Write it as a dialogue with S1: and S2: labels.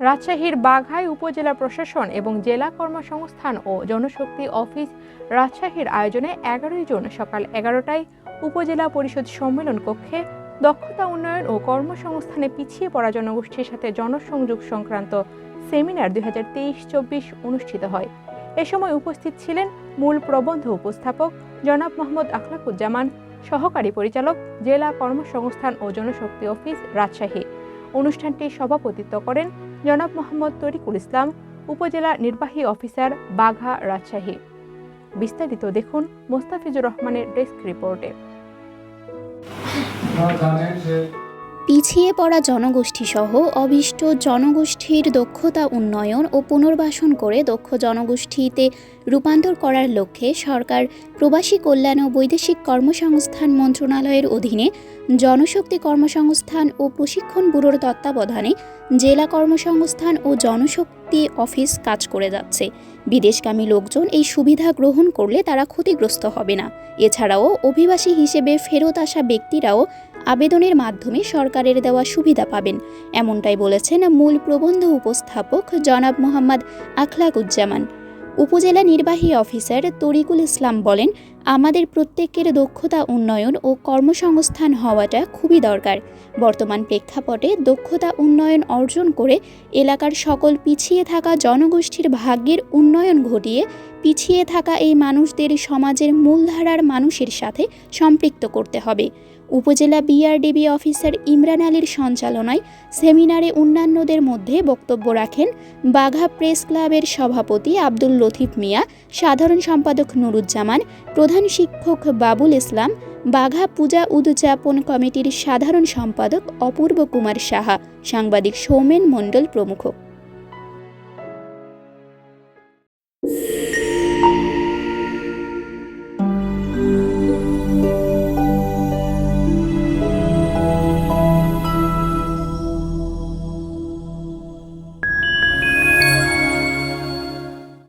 S1: রাজশাহীর বাঘাই উপজেলা প্রশাসন এবং জেলা কর্মসংস্থান ও জনশক্তি অফিস রাজশাহীর আয়োজনে এগারোই জুন সকাল এগারোটায় উপজেলা পরিষদ সম্মেলন কক্ষে দক্ষতা উন্নয়ন ও কর্মসংস্থানে পিছিয়ে পড়া জনগোষ্ঠীর সাথে জনসংযোগ সংক্রান্ত সেমিনার দুই হাজার তেইশ চব্বিশ অনুষ্ঠিত হয়। এ সময় উপস্থিত ছিলেন মূল প্রবন্ধ উপস্থাপক জনাব মোহাম্মদ আখলাকুজ্জামান, সহকারী পরিচালক জেলা কর্মসংস্থান ও জনশক্তি অফিস রাজশাহী। অনুষ্ঠানটি সভাপতিত্ব করেন জনাব মোহাম্মদ তরিকুল ইসলাম, উপজেলা নির্বাহী অফিসার বাঘা রাজশাহী। বিস্তারিত দেখুন মোস্তাফিজুর রহমানের ডেস্ক রিপোর্টে।
S2: পিছিয়ে পড়া জনগোষ্ঠীসহ অভিষ্ট জনগোষ্ঠীর দক্ষতা উন্নয়ন ও পুনর্বাসন করে দক্ষ জনগোষ্ঠীতে রূপান্তর করার লক্ষ্যে সরকার প্রবাসী কল্যাণ ও বৈদেশিক কর্মসংস্থান মন্ত্রণালয়ের অধীনে জনশক্তি কর্মসংস্থান ও প্রশিক্ষণ ব্যুরোর তত্ত্বাবধানে জেলা কর্মসংস্থান ও জনশক্তি অফিস কাজ করে যাচ্ছে। বিদেশগামী লোকজন এই সুবিধা গ্রহণ করলে তারা ক্ষতিগ্রস্ত হবে না। এছাড়াও অভিবাসী হিসেবে ফেরত আসা ব্যক্তিরাও আবেদনের মাধ্যমে সরকারের দেওয়া সুবিধা পাবেন। এমনটাই বলেছেন মূল প্রবন্ধ উপস্থাপক জনাব মোহাম্মদ আখলাকুজ্জামান। উপজেলা নির্বাহী অফিসার তরিকুল ইসলাম বলেন, আমাদের প্রত্যেকের দক্ষতা উন্নয়ন ও কর্মসংস্থান হওয়াটা খুবই দরকার। বর্তমান প্রেক্ষাপটে দক্ষতা উন্নয়ন অর্জন করে এলাকার সকল পিছিয়ে থাকা জনগোষ্ঠীর ভাগ্যের উন্নয়ন ঘটিয়ে পিছিয়ে থাকা এই মানুষদের সমাজের মূলধারার মানুষের সাথে সম্পৃক্ত করতে হবে। উপজেলা বিআরডিবি অফিসার ইমরান আলীর সঞ্চালনায় সেমিনারে অন্যান্যদের মধ্যে বক্তব্য রাখেন বাঘা প্রেস ক্লাবের সভাপতি আব্দুল লতিফ মিয়া, সাধারণ সম্পাদক নুরুজ্জামান, প্রধান শিক্ষক বাবুল ইসলাম, বাঘা পূজা উদযাপন কমিটির সাধারণ সম্পাদক অপূর্ব কুমার সাহা, সাংবাদিক সৌমেন মণ্ডল প্রমুখ।